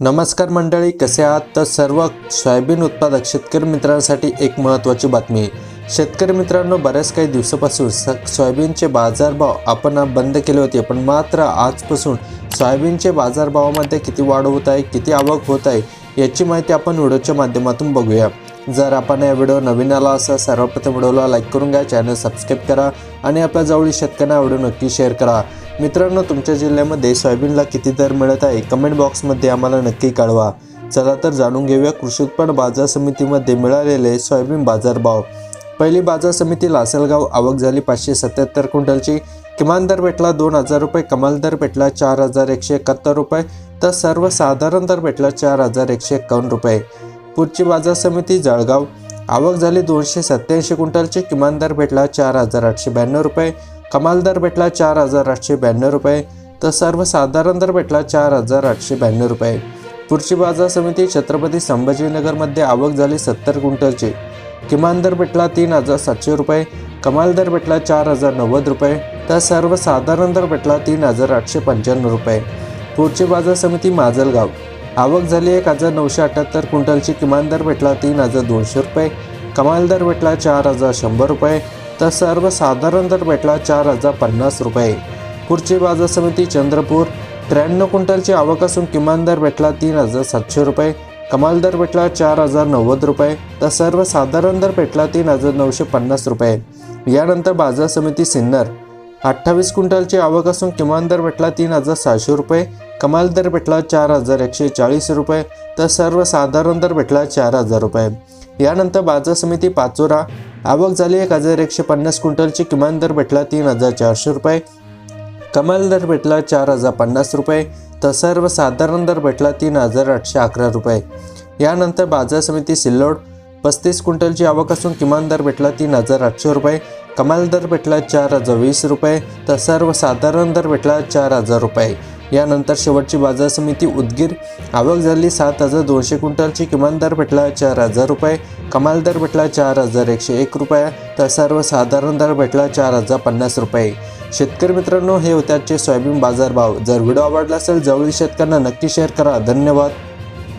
नमस्कार मंडळी कसे आहात? तर सर्व सोयाबीन उत्पादक शेतकरी मित्रांसाठी एक महत्त्वाची बातमी. आहे शेतकरी मित्रांनो बऱ्याच काही दिवसापासून स सोयाबीनचे बाजारभाव आपण बंद केले होते पण मात्र आजपासून सोयाबीनचे बाजारभावामध्ये किती वाढ होत आहे किती आवक होत आहे याची माहिती आपण व्हिडिओच्या माध्यमातून बघूया. जर आपण या व्हिडिओ नवीन आला असा सर्वप्रथम व्हिडिओला लाईक करून घ्या चॅनल सबस्क्राईब करा आणि आपल्या जवळील शेतकऱ्यांना व्हिडिओ नक्की शेअर करा. मित्रांनो तुमच्या जिल्ह्यामध्ये सोयाबीनला किती दर मिळत आहे? कमेंट बॉक्समध्ये आम्हाला नक्की कळवा. चला तर जाणून घेऊया कृषी उत्पन्न बाजार समितीमध्ये मिळालेले सोयाबीन बाजारभाव. पहिली बाजार समिती लासलगाव आवक झाली पाचशे सत्याहत्तर क्विंटलची. किमान दर भेटला दोन हजार रुपये कमाल दर भेटला चार हजार एकशे एकाहत्तर रुपये तर सर्वसाधारण दर भेटला चार हजार एकशे एकावन्न रुपये. पुढची बाजार समिती जळगाव. आवक झाली दोनशे सत्याऐंशी क्विंटलची किमान दर भेटला चार हजार आठशे ब्याण्णव रुपये कमाल दर भेटला चार हजार आठशे ब्याण्णव रुपये तर सर्वसाधारण दर भेटला चार हजार आठशे ब्याण्णव रुपये. पुढची बाजार समिती छत्रपती संभाजीनगरमध्ये आवक झाली सत्तर क्विंटलची. किमान दर भेटला तीन हजार सातशे रुपये कमाल दर भेटला चार हजार नव्वद रुपये तर सर्वसाधारण दर भेटला तीन हजार आठशे पंच्याण्णव रुपये. पुढची बाजार समिती माजलगाव. आवक झाली एक हजार नऊशे अठ्ठ्याहत्तर क्विंटलची किमान दर भेटला तीन हजार दोनशे रुपये कमाल दर भेटला चार हजार शंभर रुपये तर सर्वसाधारण दर भेटला चार हजार पन्नास रुपये. पुढची बाजार समिती चंद्रपूर त्र्याण्णव क्विंटलची आवक असून किमान दर भेटला तीन हजार सातशे रुपये. कमाल दर भेटला चार हजार नव्वद रुपये. तर सर्वसाधारण दर भेटला तीन हजार नऊशे पन्नास रुपये. यानंतर बाजार समिती सिन्नर अठ्ठावीस क्विंटलची आवक असून किमान दर भेटला तीन हजार सहाशे रुपये. कमाल दर भेटला चार हजार एकशे चाळीस रुपये. तर सर्वसाधारण दर भेटला चार हजार रुपये. यानंतर बाजार समिती पाचोरा आवक झाली एक हजार एकशे पन्नास क्विंटलची किमान दर भेटला तीन हजार चारशे रुपये. कमाल दर भेटला चार हजार पन्नास रुपये. तर सर्वसाधारण दर भेटला तीन हजार आठशे अकरा रुपये. यानंतर बाजार समिती सिल्लोड पस्तीस क्विंटलची आवक असून किमान दर भेटला तीन हजार आठशे रुपये. कमाल दर भेटला चार हजार वीस रुपये. तर सर्वसाधारण दर भेटला चार हजार रुपये. यानंतर शेवटची बाजार समिती उदगीर. आवक झाली सात हजार दोनशे क्विंटलची. किमान दर भेटला चार हजार रुपये. कमाल दर भेटला चार हजार एकशे एक रुपये. तर सर्वसाधारण दर भेटला चार हजार पन्नास रुपये. शेतकरी मित्रांनो हे होते आजचे सोयाबीन बाजारभाव जर व्हिडिओ आवडला असेल जवळील शेतकऱ्यांना नक्की शेअर करा. धन्यवाद.